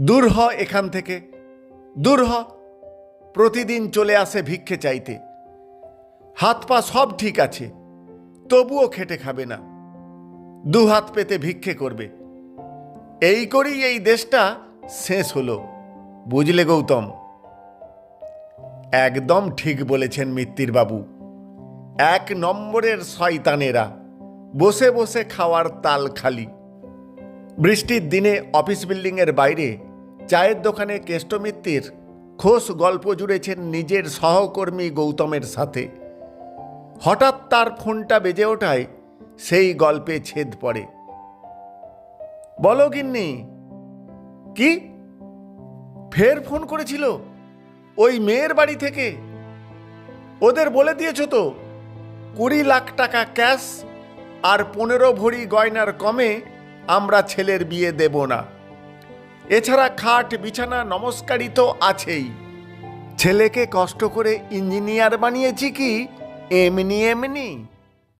দূর হ এখান থেকে। দূর হ। প্রতিদিন চলে আসে ভিক্ষে চাইতে। হাত পা সব ঠিক আছে, তবুও খেটে খাবে না। দু হাত পেতে ভিক্ষে করবে। এই করেই এই দেশটা শেষ হলো। বুঝলে গৌতম? একদম ঠিক বলেছেন মিত্তির বাবু এক নম্বরের শয়তানেরা। বসে বসে খাওয়ার তাল খালি। বৃষ্টির দিনে অফিস বিল্ডিংয়ের বাইরে চায়ের দোকানে কেষ্টমিত্তির খোশ গল্প জুড়েছেন নিজের সহকর্মী গৌতমের সাথে। হঠাৎ তার ফোনটা বেজে ওঠায় সেই গল্পে ছেদ পড়ে। বলো গিন্নি, কি? ফের ফোন করেছিল? ওই মেয়ের বাড়ি থেকে? ওদের বলে দিয়েছ তো, কুড়ি লাখ টাকা ক্যাশ আর পনেরো ভরি গয়নার কমে আমরা ছেলের বিয়ে দেব না। এছাড়া খাট, বিছানা নমস্কারই তো আছেই। ছেলেকে কষ্ট করে ইঞ্জিনিয়ার বানিয়েছি কি? এমনি এমনি।